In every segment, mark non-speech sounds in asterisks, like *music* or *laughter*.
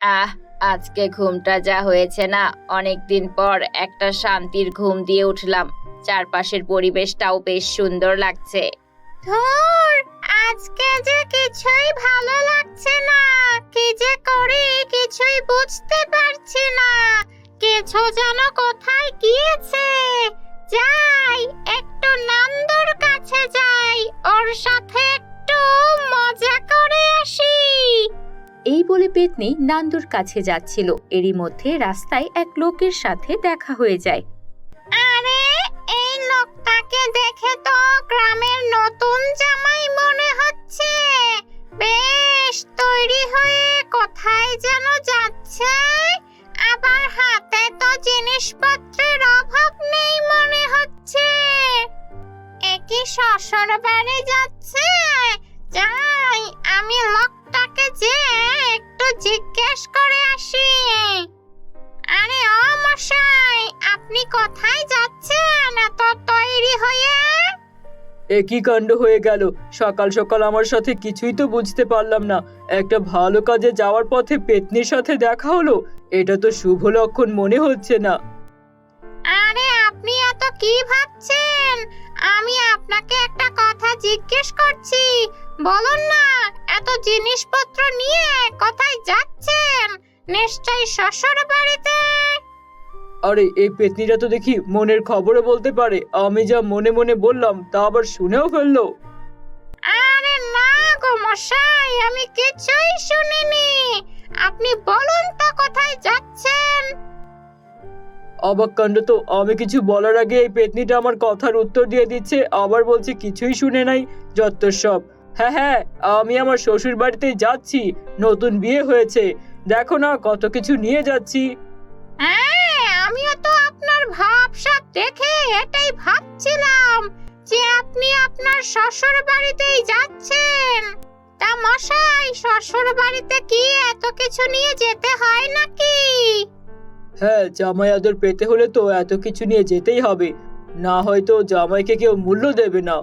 আহ, আজকে ঘুমটা যা হয়েছে না অনেক দিন পর একটা শান্তির ঘুম দিয়ে উঠলাম। চারপাশের পরিবেশটাও বেশ সুন্দর লাগছে। ধুর, আজকে যে কিছুই ভালো লাগছে না, কি যে করি কিছুই বুঝতে পারছি না। কিছু যেন কোথায় গিয়েছে। যাই, একটু নন্দর কাছে যাই, ওর সাথে একটু মজা করে আসি। এই বলে পেতনি নান্দুর কাছে যাচ্ছিল। এরই মধ্যে রাস্তায় এক লোকের সাথে দেখা হয়ে যায়। একই কাণ্ড হয়ে গেল। সকাল সকাল আমার সাথে কিছুই তো বুঝতে পারলাম না। একটা ভালো কাজে যাওয়ার পথে পেতনির সাথে দেখা হলো। এটা তো শুভ লক্ষণ মনে হচ্ছে না। আরে, আপনি এত কি ভাবছেন? আমি আপনাকে একটা কথা জিজ্ঞেস করছি। বলুন না, এত জিনিসপত্র নিয়ে কোথায় যাচ্ছেন? নিশ্চয়ই শ্বশুর বাড়িতে আরে এই পেতনিটা তো দেখি মনের খবরও বলতে পারে। আমি যা মনে মনে বললাম তা আবার শুনেও ফেলল। আরে না গো মশাই আমি কিছুই শুনিনি। আপনি বলুন তো কোথায় যাচ্ছেন? অবাক কাণ্ড তো আমি কিছু বলার আগে এই পেতনিটা আমার কথার উত্তর দিয়ে দিচ্ছে আবার বলছে কিছুই শুনে নাই যত সব। হ্যাঁ হ্যাঁ আমি আমার শ্বশুর বাড়িতেই যাচ্ছি নতুন বিয়ে হয়েছে। দেখো না কত কিছু নিয়ে যাচ্ছি। হ্যাঁ আমিও তো আপনার ভাবসাব দেখে এটাই ভাবছিলাম যে আপনি আপনার শ্বশুর বাড়িতেই যাচ্ছেন। তা মশাই শ্বশুর বাড়িতে কি এত কিছু নিয়ে যেতে হয় নাকি? হ্যাঁ জামাই আদর পেতে হলে তো এত কিছু নিয়ে যেতেই হবে। না হয়তো জামাইকে কেউ মূল্য দেবে না।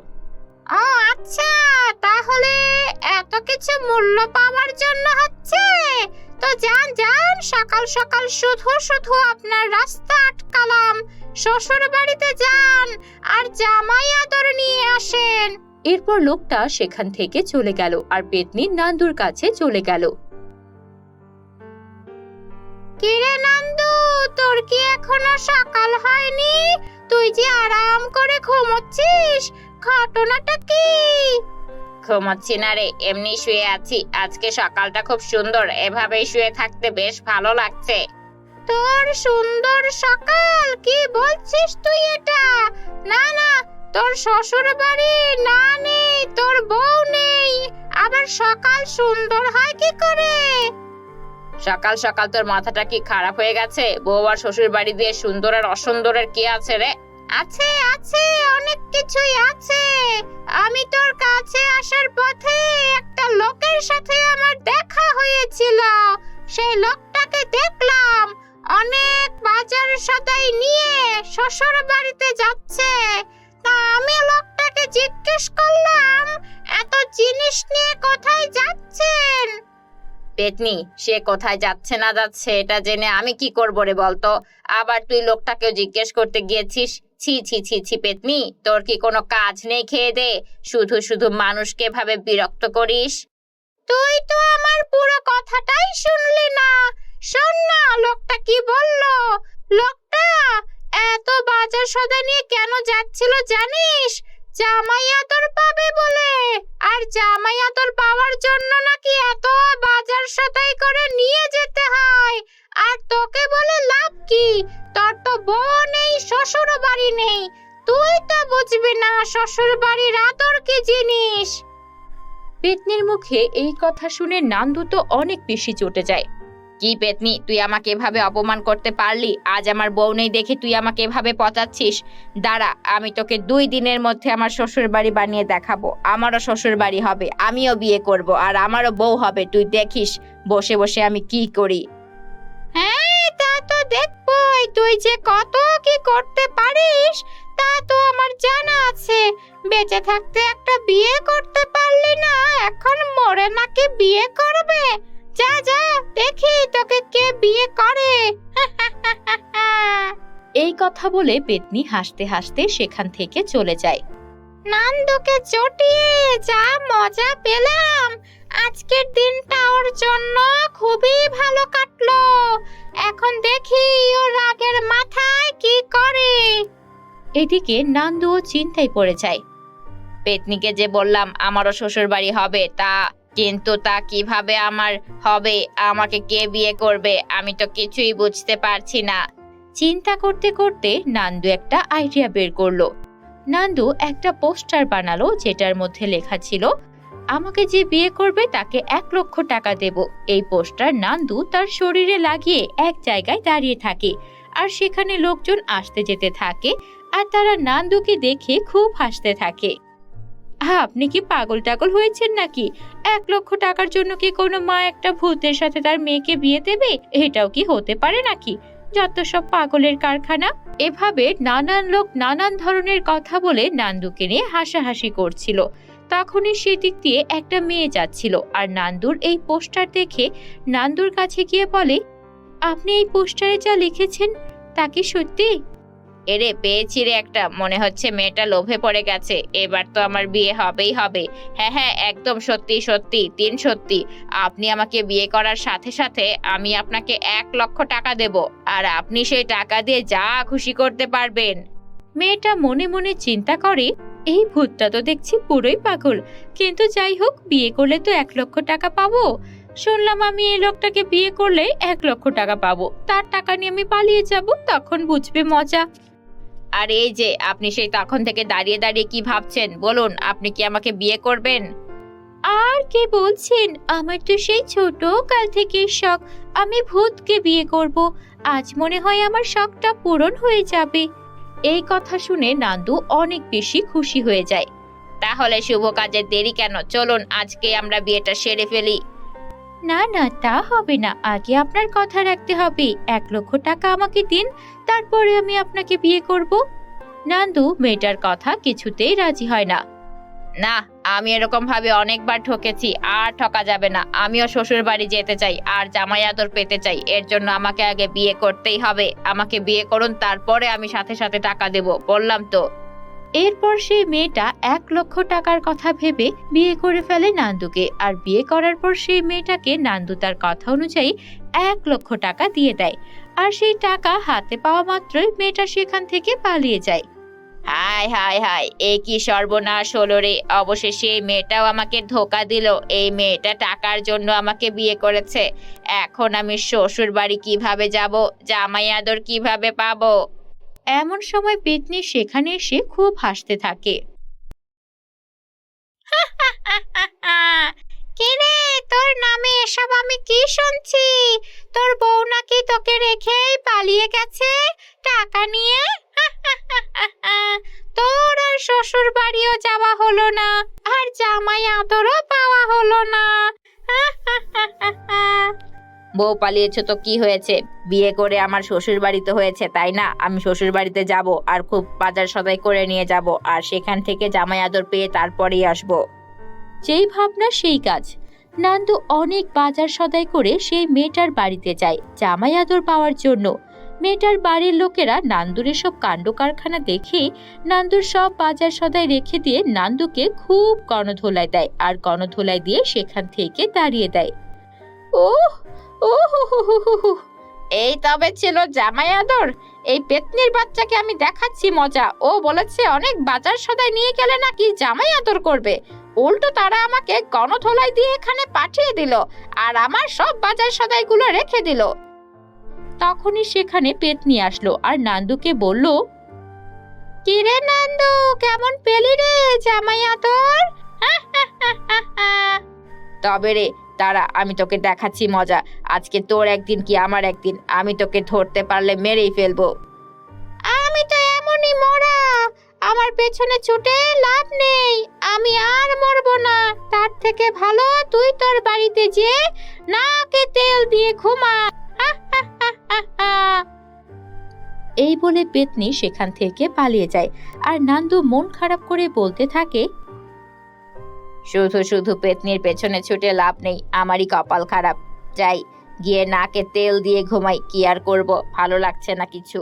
ও আচ্ছা তাহলে এত কিছু মূল্য পাওয়ার জন্য হচ্ছে? তো যান যান, সকাল সকাল শুধু শুধু আপনার রাস্তা আটকালাম। শ্বশুর বাড়িতে যান আর জামাই আদর নিয়ে আসেন। এরপর লোকটা সেখান থেকে চলে গেল আর পেতনি নান্দুর কাছে চলে গেল। কিরে নন্দু, তোর কি এখনও সকাল হয়নি? তুই যে আরাম করে ঘুমোচ্ছিস, ঘটনাটা কি? ঘুমোচ্ছি না রে, এমনি শুয়ে আছি। আজকে সকালটা খুব সুন্দর, এভাবেই শুয়ে থাকতে বেশ ভালো লাগছে। তোর সুন্দর সকাল, কি বলছিস তুই এটা? না না, তোর শ্বশুর বাড়ি না নেই, তোর বউ নেই, আবার সকাল সুন্দর হয় কি করে? সকাল সকাল তোর মাথাটা কি খারাপ হয়ে গেছে? বউ আর শ্বশুর বাড়ি দিয়ে সুন্দর আর অসুন্দরের কি আছে রে? আছে আছে, অনেক কিছুই আছে। আমি তোর কাছে আসার পথে একটা লোকের সাথে আমার দেখা হয়েছিল। সেই লোকটাকে দেখলাম। অনেক বাজার সদাই নিয়ে শ্বশুর বাড়িতে যাচ্ছে। তা আমি লোকটাকে জিজ্ঞেস করলাম, এত জিনিস নিয়ে কোথায় যাচ্ছেন? পেতনি, সে কোথায় যাচ্ছে না যাচ্ছে এটা জেনে আমি কি করব রে বলতো? আবার তুই লোকটাকেও জিজ্ঞেস করতে গিয়েছিস? ছি ছি ছি ছি, পেতনি, তোর কি কোনো কাজ নেই খেয়ে দে, শুধু শুধু মানুষকে ভাবে বিরক্ত করিস? তুই তো আমার পুরো কথাটাই শুনলি না। শোন না, লোকটা কি বলল? লোকটা এত বাজার সদা নিয়ে কেন যাচ্ছিল জানিস? জামাই পাবে বলে? আর জামাই পাওয়ার জন্য নাকি এত বাজার সদাই করে নিয়ে যেতে হয়? আর তোকে বলে লাভ কি? তোর তো বউ নেই, শ্বশুর বাড়ি নেই। তুই তো বুঝবি না শ্বশুর বাড়ির আদর কি জিনিস? পেতনির মুখে এই কথা শুনে নান্দু তো অনেক বেশি চটে যায়। কি পেতনি, তুই আমাকে এভাবে অপমান করতে পারলি? আজ আমার বউ নেই দেখে তুই আমাকে এভাবে পচাচ্ছিস? দাঁড়া, আমি তোকে দুই দিনের মধ্যে আমার শ্বশুর বাড়ি বানিয়ে দেখাবো। আমারও শ্বশুর বাড়ি হবে, আমিও বিয়ে করব, আর আমারও বউ হবে। তুই দেখিস, বসে বসে আমি কি করি। হ্যাঁ তা তো দেখবই। তুই যে কত কি করতে পারিস, তা তো আমার জানা আছে। বেঁচে থাকতে একটা বিয়ে করতে পারলি না, এখন মরে নাকি বিয়ে করবে? যা যা দেখি তোকে কে বিয়ে করে। *laughs* এই কথা বলে পেতনি হাসতে হাসতে সেখান থেকে চলে যায়। নান্দুকে চটিয়ে যা মজা পেলাম। আজকের দিনটা ওর জন্য খুবই ভালো কাটলো। এখন দেখি ও রাগের মাথায় কি করে। এদিকে নান্দু চিন্তায় পড়ে যায়। পেতনিকে যে বললাম আমারও শ্বশুর বাড়ি হবে তা কিন্তু তা কীভাবে আমার হবে? আমাকে কে বিয়ে করবে? আমি তো কিছুই বুঝতে পারছি না। চিন্তা করতে করতে নান্দু একটা আইডিয়া বের করল। নান্দু একটা পোস্টার বানালো যেটার মধ্যে লেখা ছিল, আমাকে যে বিয়ে করবে তাকে এক লক্ষ টাকা দেব। এই পোস্টার নান্দু তার শরীরে লাগিয়ে এক জায়গায় দাঁড়িয়ে থাকে আর সেখানে লোকজন আসতে যেতে থাকে আর তারা নান্দুকে দেখে খুব হাসতে থাকে। আপনি কি পাগল টাগল হয়েছেন নাকি? এক লক্ষ টাকার জন্য কি কোনো মা একটা ভূতের সাথে তার মেয়েকে বিয়ে দেবে? এটাও কি হতে পারে নাকি? যত সব পাগলের কারখানা। এভাবে নানান লোক নানান ধরনের কথা বলে নান্দুকে নিয়ে হাসাহাসি করছিল। তখনই সেদিক দিয়ে একটা মেয়ে যাচ্ছিল আর নান্দুর এই পোস্টার দেখে নান্দুর কাছে গিয়ে বলে, আপনি এই পোস্টারে যা লিখেছেন, তা কি সত্যি? এরে পেয়েছি রে একটা, মনে হচ্ছে মেয়েটা লোভে পড়ে গেছে, এবার তো আমার বিয়ে হবেই হবে। হ্যাঁ হ্যাঁ একদম সত্যি সত্যি, তিন সত্যি। আপনি আমাকে বিয়ে করার সাথে সাথে আমি আপনাকে এক লক্ষ টাকা দেব, আর আপনি সেই টাকা দিয়ে যা খুশি করতে পারবেন। মেয়েটা মনে মনে চিন্তা করে, এই ভূতটা তো দেখছি পুরোই পাগল, কিন্তু যাই হোক, বিয়ে করলে তো এক লক্ষ টাকা পাবো। শুনলাম আমি এই লোকটাকে বিয়ে করলে এক লক্ষ টাকা পাবো, তার টাকা নিয়ে আমি পালিয়ে যাব, তখন বুঝবে মজা। আর এই যে আপনি সেই তখন থেকে দাঁড়িয়ে দাঁড়িয়ে কি ভাবছেন? বলুন আপনি কি আমাকে বিয়ে করবেন? আর কে বলছেন? আমার তো সেই ছোট কাল থেকে শখ। আমি ভূতকে বিয়ে করব। আজ মনে হয় আমার শখটা পূরণ হয়ে যাবে। এই কথা শুনে নান্দু অনেক বেশি খুশি হয়ে যায়। তাহলে শুভ কাজের দেরি কেন? চলুন আজকে আমরা বিয়েটা সেরে ফেলি। না না, তা হবে না। আগে আপনার কথা রাখতে হবে। এক লক্ষ টাকা আমাকে দিন, তারপরে আমি আপনাকে বিয়ে করব। নান্দু, মেয়েটার কথা কিছুতেই রাজি হয় না। না, আমি এরকম ভাবে অনেকবার ঠকেছি, আর ঠকা যাবে না। আমিও শ্বশুর বাড়ি যেতে চাই, আর জামাই আদর পেতে চাই। এর জন্য আমাকে আগে বিয়ে করতেই হবে। আমাকে বিয়ে করুন, তারপরে আমি সাথে সাথে টাকা দেব, বললাম তো। এরপর সেই মেয়েটা এক লক্ষ টাকার কথা ভেবে বিয়ে করে ফেলে নান্দুকে। আর বিয়ে করার পর সেই মেয়েটাকে নান্দু তার কথা অনুযায়ী এক লক্ষ টাকা দিয়ে দেয়। আর সেই টাকা হাতে পাওয়া মাত্রই মেয়েটা সেখান থেকে পালিয়ে যায়। হায় হায় হায় এই কি সর্বনাশ হলো রে। অবশেষে এই মেয়েটাও আমাকে ধোকা দিল। এই মেয়েটা টাকার জন্য আমাকে বিয়ে করেছে। এখন আমি শ্বশুর বাড়ি কীভাবে যাব? জামাই আদর কীভাবে পাবো? এমন সময় পেতনি সেখানে এসে খুব হাসতে থাকে। *laughs* কিরে, তোর নামে এসব আমি কি শুনছি? তোর বউ নাকি তোকে রেখেই পালিয়ে গেছে? টাকা নিয়ে? *laughs* তোর আর শ্বশুর বাড়িও যাওয়া হলো না, আর জামাই আদরও পাওয়া হলো না। *laughs* বউ পালিয়েছো তো কি হয়েছে? বিয়ে করে আমার শ্বশুর বাড়িতে হয়েছে, তাই না? আমি শ্বশুর বাড়িতে যাব আর খুব বাজার সদাই করে নিয়ে যাব আর সেখান থেকে জামাই আদর পেয়ে তারপরেই আসব। যেই ভাবনা, সেই কাজ। নান্দু অনেক বাজার সদাই করে সেই মেয়েটার বাড়িতে যায় জামাই আদর পাওয়ার জন্য। মেয়েটার বাড়ির লোকেরা নান্দুর সব কাণ্ড কারখানা দেখে নান্দুর সব বাজার সদাই রেখে দিয়ে নান্দুকে খুব গণধোলাই দেয় আর গণধোলাই দিয়ে সেখান থেকে দাঁড়িয়ে দেয়। ওহ! এই তবে ছিল জামাই আদর। এই পেতনির বাচ্চাকে আমি দেখাচ্ছি মজা। ও বলেছে, অনেক বাজার সদাই নিয়ে গেলে নাকি জামাই আদর করবে? উল্টো তারা আমাকে গণথলাই দিয়ে এখানে পাঠিয়ে দিল আর আমার সব বাজার সদাইগুলো রেখে দিল। তখনই সেখানে পেতনি আসলো আর নান্দুকে বলল কিরে নান্দু, কেমন পেলি রে জামাই আদর? *laughs* তবে রে তারা আমি তোকে দেখাচ্ছি মজা। আজকে তোর একদিন কি আমার একদিন? আমি তোকে ধরতে পারলে মেরেই ফেলব। আমি তো এমনই মরা। আমার পেছনে ছুটে লাভ নেই। আমি আর মরবো না। তার থেকে ভালো তুই তোর বাড়িতে যে নাকে তেল দিয়ে ঘুমা। এই বলে পেতনি সেখান থেকে পালিয়ে যায়। আর নান্দু মন খারাপ করে বলতে থাকে শুধু শুধু পেতনির পেছনে ছুটে লাভ নেই, আমারই কপাল খারাপ। যাই, গিয়ে নাকে তেল দিয়ে ঘুমাই, কি আর করব? ভালো লাগছে না কিছু।